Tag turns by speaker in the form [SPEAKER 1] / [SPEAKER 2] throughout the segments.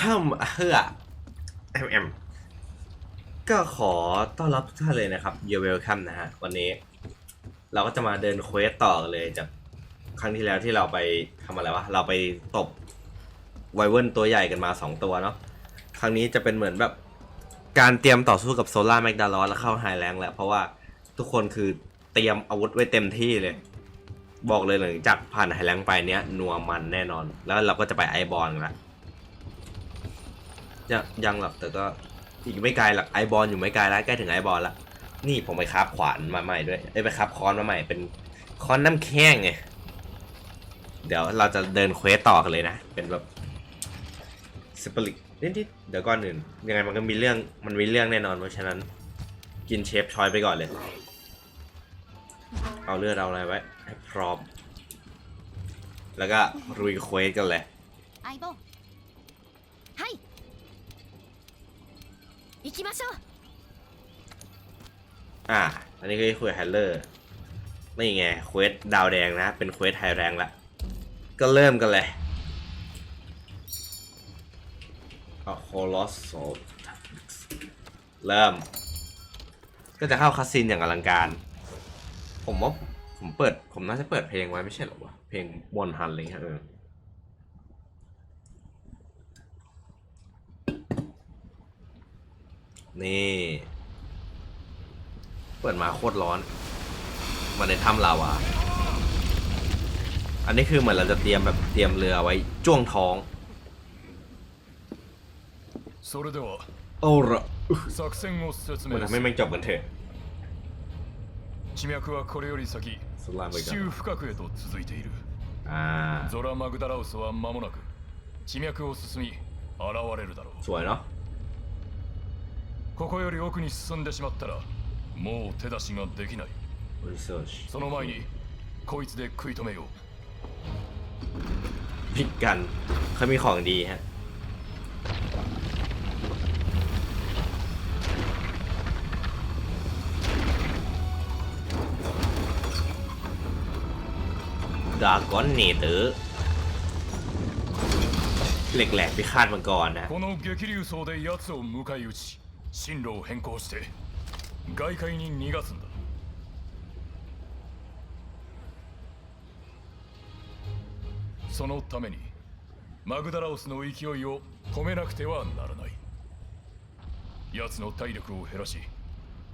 [SPEAKER 1] เฮือแอมแอมก็ขอต้อนรับทุกท่านเลยนะครับ You're welcome นะฮะวันนี้ เราก็จะมาเดินเควสต่อเลยจากครั้งที่แล้วที่เราไปทำอะไรวะ เราไปตบไวเวิร์นตัวใหญ่กันมา 2 ตัวเนาะครั้งนี้จะเป็นเหมือนแบบการเตรียมต่อสู้กับโซล่าแมกดาลอสแล้วเข้าไฮแรงแล้ว เพราะว่าทุกคนคือเตรียมอาวุธไว้เต็มที่เลย บอกเลยหลังจากผ่านไฮแรงไปเนี้ยนัวมันแน่นอน แล้วเราก็จะไปไอบอลกันละ ยังยังหรอกแต่ก็อีกไม่ไกลหรอกไอบอลอยู่ไม่ไกลแล้วใกล้ถึงไอบอลละนี่ผมไปคาบขวานมาใหม่ด้วยเอ้ยไปคาบค้อนมาใหม่เป็นค้อนน้ำแข็งไงเดี๋ยวเราจะเดินเควสต่อกันเลยนะ เป็นแบบสปริตนิดๆเดี๋ยวก่อนอื่นยังไงมันก็มีเรื่องมันมีเรื่องแน่นอนเพราะฉะนั้นกินเชฟชอยไปก่อนเลย เอาเลือดเอาอะไรไว้ให้พร้อม แล้วก็รุยเควสกันเลย
[SPEAKER 2] 行きましょう
[SPEAKER 1] อ่า อันนี้ก็คุยกับแฮลเลอร์นี่ไงเควสดาวแดงนะ เป็นเควสไฮแรงละก็เริ่มกันเลยอะโคลอสโซเริ่ม ก็จะเข้าคาสซินอย่างอลังการ ผมว่าผมเปิด ผมน่าจะเปิดเพลงไว้ไม่ใช่เหรอวะ เพลงบนฮันอะไรเงี้ยเออ นี่ เปิดมาโคตรร้อน มาในถ้ำลาวา อันนี้คือเหมือนเราจะเตรียมแบบเตรียมเรือไว้จ้วงท้อง
[SPEAKER 3] それでは
[SPEAKER 1] โอ้ระ
[SPEAKER 3] 作戦を説
[SPEAKER 1] มัน
[SPEAKER 3] 明
[SPEAKER 1] ทำ
[SPEAKER 3] す
[SPEAKER 1] ให้
[SPEAKER 3] る
[SPEAKER 1] แม่งจบกันเถอะ
[SPEAKER 3] 地脈はこれより先
[SPEAKER 1] สุลาไป
[SPEAKER 3] 地
[SPEAKER 1] กัน
[SPEAKER 3] 中深くへと続いている
[SPEAKER 1] อ่า
[SPEAKER 3] ゾラ・マグダラウスは間もなく地脈を進み現れるだろう
[SPEAKER 1] สวยเนาะ
[SPEAKER 3] ここより奥に進んでしまったらもう手出しができない
[SPEAKER 1] research
[SPEAKER 3] その前にこいつで食い止めよう
[SPEAKER 1] พิกกันเขามีของดีฮะ ดากอนเนเตอร์เหล็กแหลกพิฆาตมังกรนะ
[SPEAKER 3] この激流層で奴を迎え撃ち 進路を変更して外界に逃がすんだ。そのためにマグダラオスの勢いを止めなくてはならない。奴の体力を減らし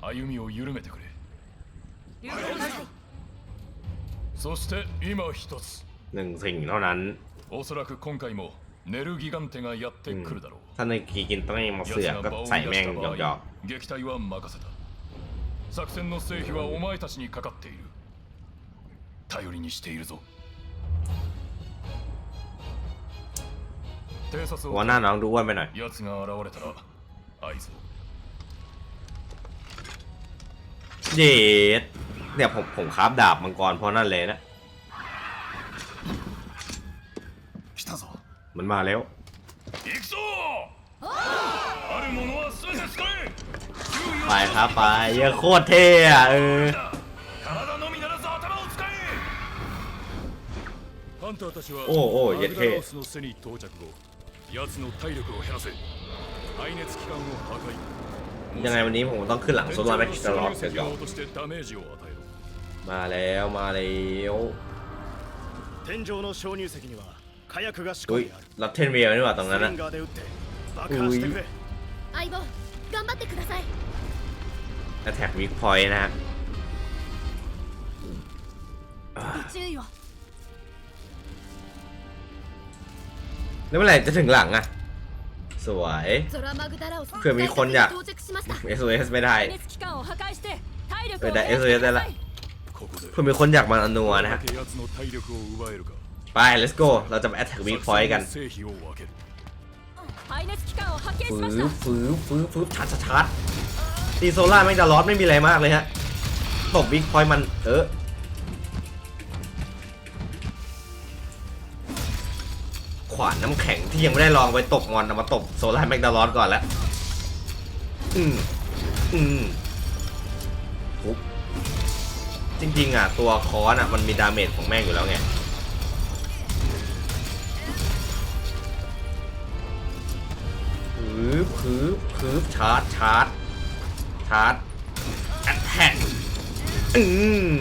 [SPEAKER 3] 歩みを緩めてくれ。そして今一つ。おそらく今回もネルギガンテがやってくるだろう、
[SPEAKER 1] ถ้าในกีกินต้องให้มา
[SPEAKER 3] 奴
[SPEAKER 1] เสือก
[SPEAKER 3] が
[SPEAKER 1] ก็
[SPEAKER 3] 場を
[SPEAKER 1] ใส่
[SPEAKER 3] 乱
[SPEAKER 1] แม่
[SPEAKER 3] し
[SPEAKER 1] ง
[SPEAKER 3] た
[SPEAKER 1] หย
[SPEAKER 3] 場
[SPEAKER 1] อกหยอ
[SPEAKER 3] 合
[SPEAKER 1] ก
[SPEAKER 3] 撃退は任せた作戦の成否はお前たちにかかっている頼りにしているぞ偵察
[SPEAKER 1] หัว
[SPEAKER 3] を
[SPEAKER 1] หน้าน้องดูอ้วนไปหน่อย
[SPEAKER 3] 奴が現れたら合図を
[SPEAKER 1] เย็ดเนี่ยผมผมคราบดาบมังกรเพราะนั่นเลยนะ มันมาแล้ว
[SPEAKER 3] 行くぞあるものは全て使え
[SPEAKER 1] ไปครับไปเหี้ยอะโคตรเท่อะเออ
[SPEAKER 3] 体のみならず頭を使えハンターたちは
[SPEAKER 1] おうおう
[SPEAKER 3] マグダ
[SPEAKER 1] やっけ
[SPEAKER 3] ラオスの背に到着後奴の体力を減らせ排熱機関を破壊
[SPEAKER 1] ยังไงวันนี้ผมต้องขึ้นหลังโซลาร์แม็กซ์ตลอดเสร็จก่อน
[SPEAKER 3] としてダメージを与えろ
[SPEAKER 1] มาแล้วมาแล้ว
[SPEAKER 4] 天井の鍾乳石には火薬が仕
[SPEAKER 1] อุ้ยรับเทนเวียนี่หว่าตรงนั้นนะ
[SPEAKER 2] อุ้ย
[SPEAKER 1] แอตแทกวิกพอยต์นะฮะแล้วเมื่อไหร่จะถึงหลังอะสวยเผื่อมีคนอยาก SOS ไม่ได้เออได้ SOS ได้ละเผื่อมีคนอยากมาอนุวนะฮะ ไป let's go เราจะมา attack weak point กันฟื้นฟื้นฟื้นฟื้นชัดชัดตีโซล่าไม่จะร้อนไม่มีอะไรมากเลยฮะตบบิ๊กพอยมันเออขวานน้ำแข็งที่ยังไม่ได้ลองไปตกงอนเอามาตกโซล่าแมกดาลอนก่อนแล้ว อืมอืมปุ๊บจริงๆอะ ตัวคอนอะ มันมีดาเมจของแม่งอยู่แล้วไง คืบคืบชาร์จชาร์จชาร์จแอตแทกอืม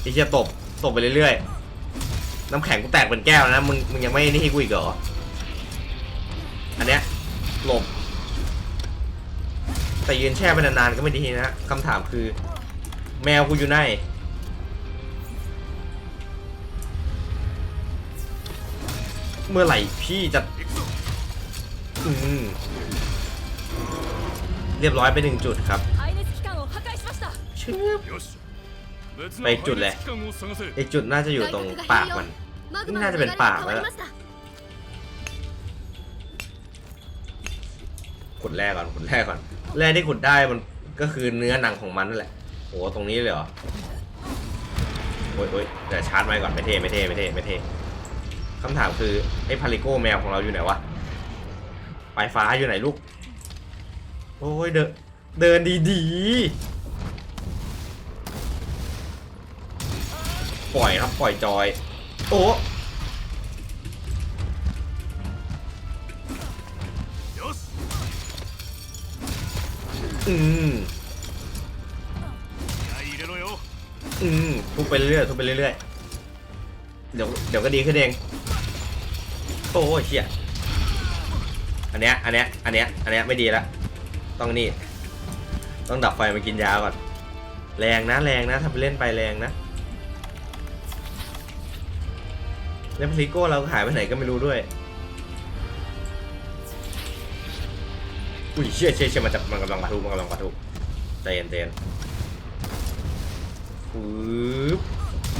[SPEAKER 1] ไอ้เชี่ยตบตบไปเรื่อยๆ น้ำแข็งกูแตกเป็นแก้วแล้วนะ มึงมึงยังไม่นี่ให้กูอีกเหรอ อันเนี้ยหลบ แต่ยืนแช่ไปนานๆก็ไม่ดีนะคำถามคือ แมวกูอยู่ไหนเมื่อไหร่พี่จะ เรียบร้อยไปหนึ่งจุดครับชไป
[SPEAKER 3] จุดเลยไอ
[SPEAKER 1] จุดน่าจะอยู่ตรงปากมัน
[SPEAKER 2] นี่
[SPEAKER 1] น่าจะเป็นปากแล้วขุดแรกก่อนขุดแรกก่อนแร่ที่ขุดได้มันก็คือเนื้อหนังของมันนั่นแหละโอ้ตรงนี้เลยเหรอโอ้ยโอ้ยแต่ชาร์จไว้ก่อนไม่เท่ไม่เท่ไม่เท่ไม่เท่คำถามคือไอ้พาริโก้แมวของเราอยู่ไหนวะ ไาฟ้าอยู่ไหนลูก โอ้ยเดินเดินดีๆ ปล่อยครับปล่อยจอย โอ้อืมอืมทุบไปเรื่อยทุบไปเรื่อยเดี๋ยวเดี๋ยวก็ดีขึ้นเอง โอ้ยเชี่ย อันเนี้ย อันเนี้ย อันเนี้ย อันเนี้ยไม่ดีละ ต้องนี่ ต้องดับไฟมากินยาก่อน แรงนะแรงนะทำไปเล่นไปแรงนะแล้วพลิโก้เราหายไปไหนก็ไม่รู้ด้วย อุ้ยเชี่ยเชี่ยเชี่ยมันจะมันกำลังปะทุมันกำลังปะทุใจเย็นใจเย็นปึ๊บ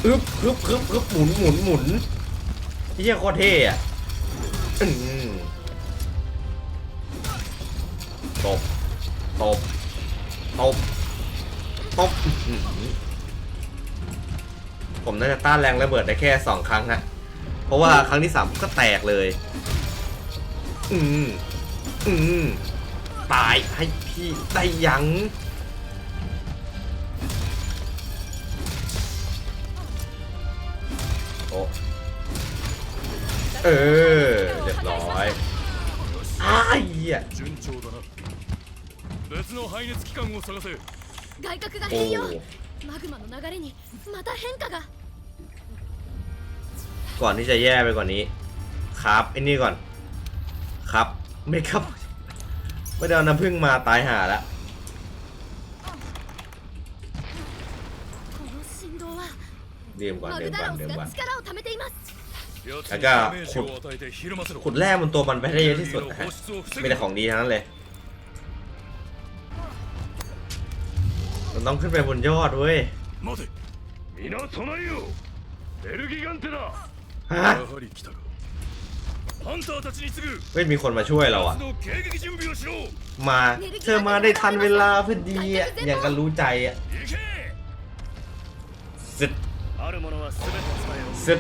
[SPEAKER 1] อึ๊บฮึบฮึบฮึบหมุนหมุนหมุนที่เชี่ยโคตรเท่อะอืม ตบ ตบ ตบ ตบ ผมน่าจะต้านแรงระเบิดได้แค่สองครั้งฮะ เพราะว่าครั้งที่สามก็แตกเลย อืม อืม ตายให้พี่ได้ยังโอ้เออ เรียบร้อยอ้าย
[SPEAKER 3] อะ 別の配熱機関を探せ
[SPEAKER 2] 外角が
[SPEAKER 1] โอ้
[SPEAKER 2] 変容マグマの流れにまた変化が
[SPEAKER 1] ก่อนที่จะแย่ไปกว่านี้ ครับไอ้นี่ก่อน ครับ ไม่ครับ ไม่ได้เอาน้ำผึ้งมาตายห่าแล้ว
[SPEAKER 2] この振動は
[SPEAKER 1] ดื่มก่อน
[SPEAKER 2] マ
[SPEAKER 1] ดื่
[SPEAKER 2] グ
[SPEAKER 1] ม
[SPEAKER 2] ダ
[SPEAKER 1] ก่อน
[SPEAKER 2] ラオス
[SPEAKER 1] ดื่มก่อ
[SPEAKER 2] が
[SPEAKER 1] น
[SPEAKER 2] 力を貯めています
[SPEAKER 3] 奴に
[SPEAKER 1] あじゃあ
[SPEAKER 3] ダメージを与えてひるませろ
[SPEAKER 1] ขุดแร่บนตัวมันไปให้ได้เยอะที่สุด
[SPEAKER 3] エネル
[SPEAKER 1] นะ
[SPEAKER 3] ギー
[SPEAKER 1] ฮะ
[SPEAKER 3] の放出を防
[SPEAKER 1] มี
[SPEAKER 3] ぐ
[SPEAKER 1] แต่ของดีทั้งนั้นเลย มันต้องขึ้นไปบนยอดเว้ย
[SPEAKER 3] 待て皆備えよベルギガンテだ
[SPEAKER 1] ฮะ
[SPEAKER 3] やはり来たかハンターたちに次ぐ
[SPEAKER 1] เว้ยมีคนมาช่วยเราอ่ะ
[SPEAKER 3] 奴の迎撃準備をしろ
[SPEAKER 1] มา เธอมาได้ทันเวลาพอดีอ่ะอย่างกันรู้ใจอ่ะ
[SPEAKER 3] 行け
[SPEAKER 1] ซึด
[SPEAKER 4] あるものは全て使えよ
[SPEAKER 1] ซึด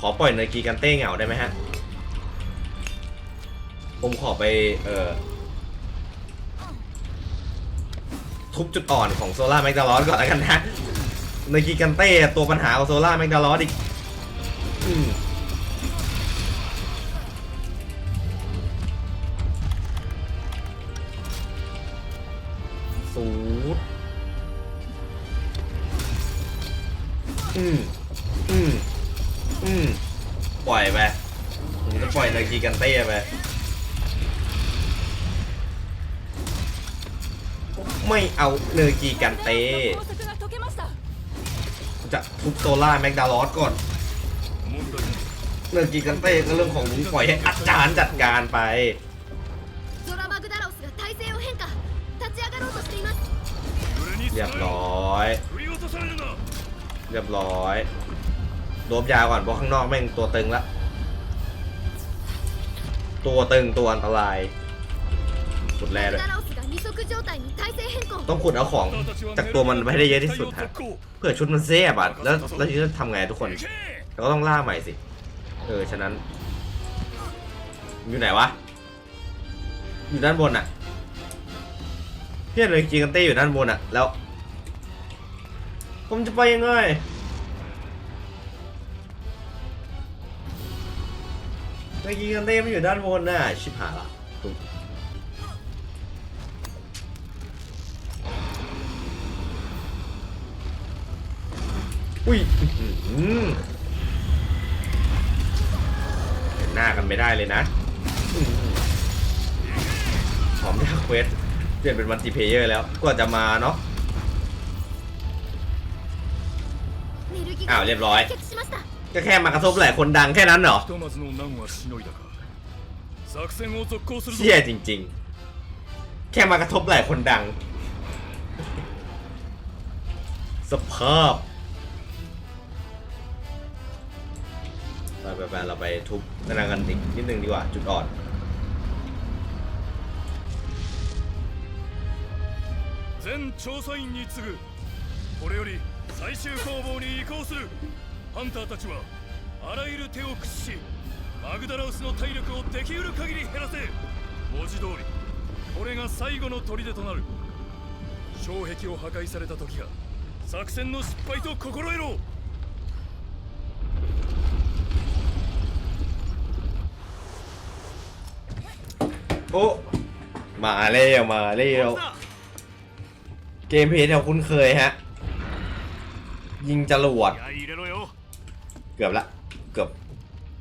[SPEAKER 1] ขอปล่อยเนยกีกันเต้เหงาได้ไหมฮะ ผมขอไป เอ่อ ทุบจุดอ่อนของโซล่าแมกดาลอสก่อนแล้วกันนะนกีกันเต้ตัวปัญหาของโซล่าแมกดาลอสอีกสูดอืม อืม อืม ปล่อยไปผมจะปล่อยนยกีกันเต้ไป ไม่เอาเนอร์กีกันเต้จะทุบโซล่าแมกดาลอสก่อน เนอร์กีกันเต้ก็เรื่องของลุงปล่อยให้อาจารย์จัดการไปเรียบร้อย เรียบร้อยโดบยาก่อนเพราะข้างนอกแม่งตัวตึงละ ตัวตึงตัวอันตรายกดแร่เลย
[SPEAKER 2] ダラオスが二足状態に体勢変更
[SPEAKER 1] ต้องขุดเอาของจากตัวมันไปให้ได้เยอะที่สุดฮะ เผื่อชุดมันเสียบอ่ะแล้วแล้วทีนี้จะทำไงทุกคน
[SPEAKER 3] 行け
[SPEAKER 1] เราก็ต้องล่าใหม่สิ เออ ฉะนั้น อยู่ไหนวะ อยู่ด้านบนอะเพี้ยนเลยจีกันเต้อยู่ด้านบนอะแล้ว ผมจะไปยังไง อ เมื่อกี้กันเต้มันอยู่ด้านบนน่ะ ชิบหายละ อุ้ยเห็นหน้ากันไม่ได้เลยนะหอมได้เควสเปลี่ยนเป็นมัลติเพเยอร์แล้วกว่าจะมาเนาะอ้าวเรียบร้อย ก็แค่มากระทบหลายคนดังแค่นั้นเหรอเชี่ยจริง ๆ แค่มากระทบหลายคนดัง สภาพ ไปไปไปเราไปทุบกระดังกันอีกนิดนึงดีกว่า จุดอ่อน
[SPEAKER 3] 全調査員に次ぐこれより最終攻防に移行するハンターたちはあらゆる手を駆使しマグダラウスの体力をできうる限り減らせ文字通りこれが最後の砦となる障壁を破壊された時が作戦の失敗と心得ろ
[SPEAKER 1] โอ้มาเร็วมาเร็วเกมเพย์แถวคุ้นเคยฮะ ยิงจรวด เกือบละ เกือบ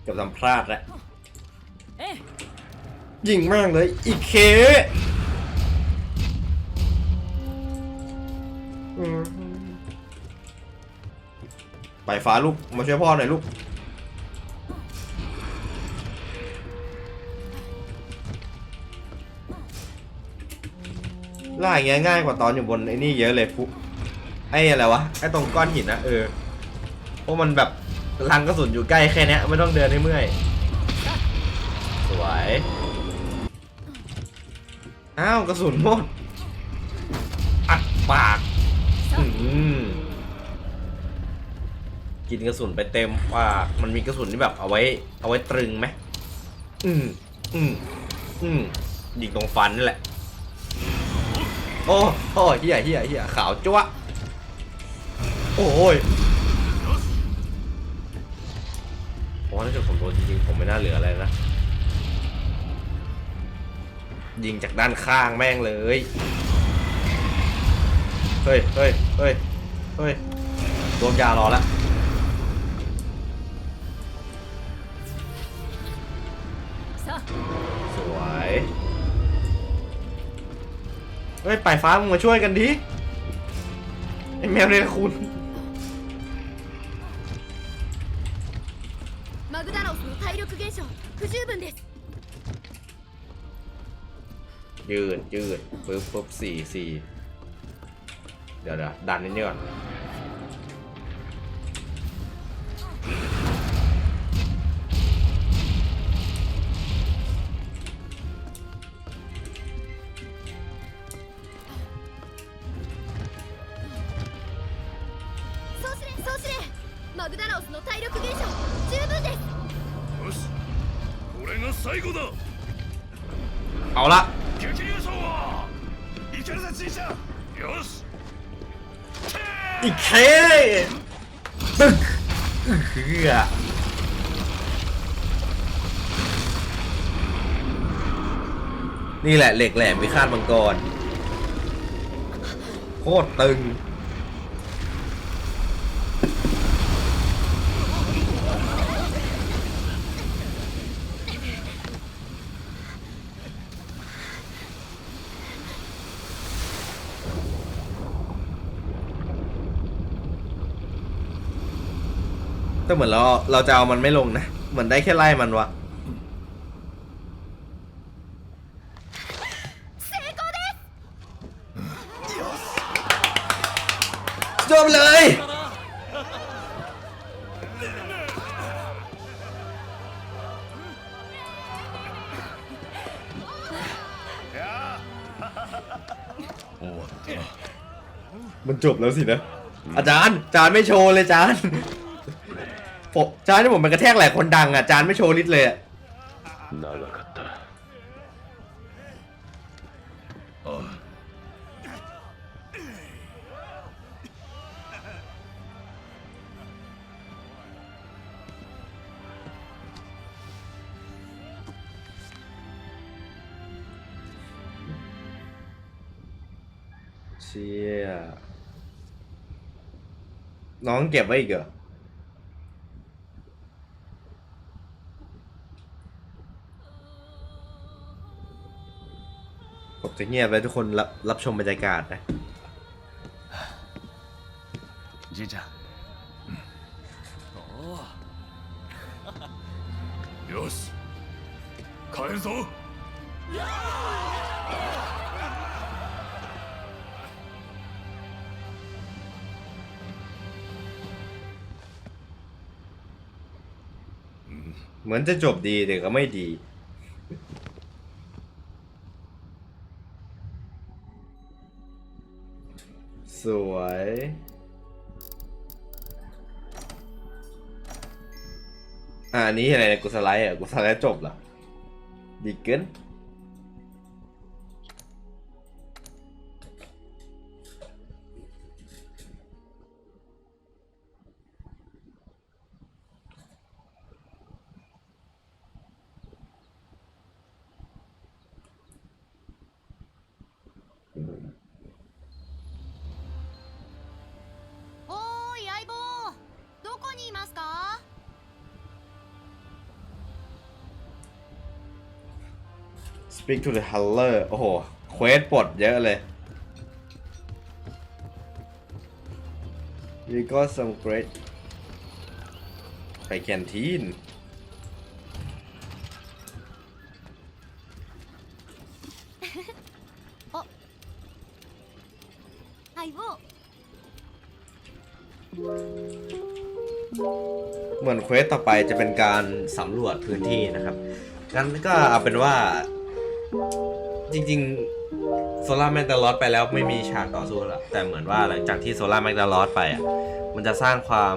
[SPEAKER 1] เกือบทำพลาดละยิงมากเลย อีเคไปฟ้าลูก มาช่วยพ่อหน่อยลูก ล่าอย่างเงี้ยง่ายกว่าตอนอยู่บนไอ้นี่เยอะเลยฟุไอ้อะไรวะไอ้ตรงก้อนหินนะเออเพราะมันแบบลังกระสุนอยู่ใกล้แค่นี้ไม่ต้องเดินให้เมื่อยสวยอ้าวกระสุนหมดอัดปากอืมกินกระสุนไปเต็มปากมันมีกระสุนที่แบบเอาไว้ เอาไว้ตรึงไหมอืมอืมอืมยิงตรงฟันนี่แหละ โอ้โอ้เฮียเฮียเฮียขาวจ้วะโอ้ยเพราะว่าถ้าเกิดผมโดนจริงๆผมไม่น่าเหลืออะไรนะ ยิงจากด้านข้างแม่งเลย เฮ้ยเฮ้ยเฮ้ยเฮ้ยรวมยารอแล้ว
[SPEAKER 2] さあ
[SPEAKER 1] สวย เฮ้ย ไปฟ้ามึงมาช่วยกันดิ ไอ้แมวเนี่ยคุณ
[SPEAKER 2] マグダラオスの体力減少不十分です
[SPEAKER 1] ยืดยืดปึ๊บปึ๊บสี่สี่เดี๋ยวเดี๋ยวดันนิดนึงก่อน เอาละอีกเคตึกเฮือนี่แหละเหล็กแหลมวิฆาดมังกร โคตรตึง แต่เหมือนเราเราจะเอามันไม่ลงนะเหมือนได้แค่ไล่มันวะจบเลย มันจบแล้วสินะ อาจารย์อาจารย์ไม่โชว์เลยอาจารย์ จานที่ผมเป็นกระแทกหลายคนดังอะจานไม่โชว์ลิสเลยอะ
[SPEAKER 5] 長かった
[SPEAKER 3] ああ
[SPEAKER 1] เชี่ยน้องเก็บไว้อีกเหรอจะเงียบไปทุกคนรับรับชมบรรยากาศนะ
[SPEAKER 5] じいちゃん
[SPEAKER 3] よし帰るぞ
[SPEAKER 1] เหมือนจะจบดีแต่ก็ไม่ดี สวย อ่าอันนี้อะไรเนี่ยกูสไลด์อะ กูสไลด์จบเหรอดีเกิน Speak to the Heller โอ้โห เควสปลดเยอะเลย We got some great ไปแคนทีน
[SPEAKER 2] 相棒
[SPEAKER 1] เหมือนเควสต่อไปจะเป็นการสำรวจพื้นที่นะครับ งั้นก็เอาเป็นว่า จริงๆโซล่าแมกดาลอสไปแล้วไม่มีฉากต่อสู้แล้วแต่เหมือนว่าหลังจากที่โซล่าแมกดาลอสไปอะมันจะสร้างความ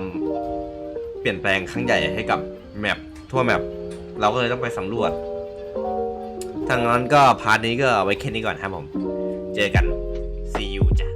[SPEAKER 1] เปลี่ยนแปลงครั้งใหญ่ให้กับแมปทั่วแมปเราก็เลยต้องไปสำรวจทางนั้นก็พาร์ทนี้ก็เอาไว้แค่นี้ก่อนครับผม เจอกัน see you จ้ะ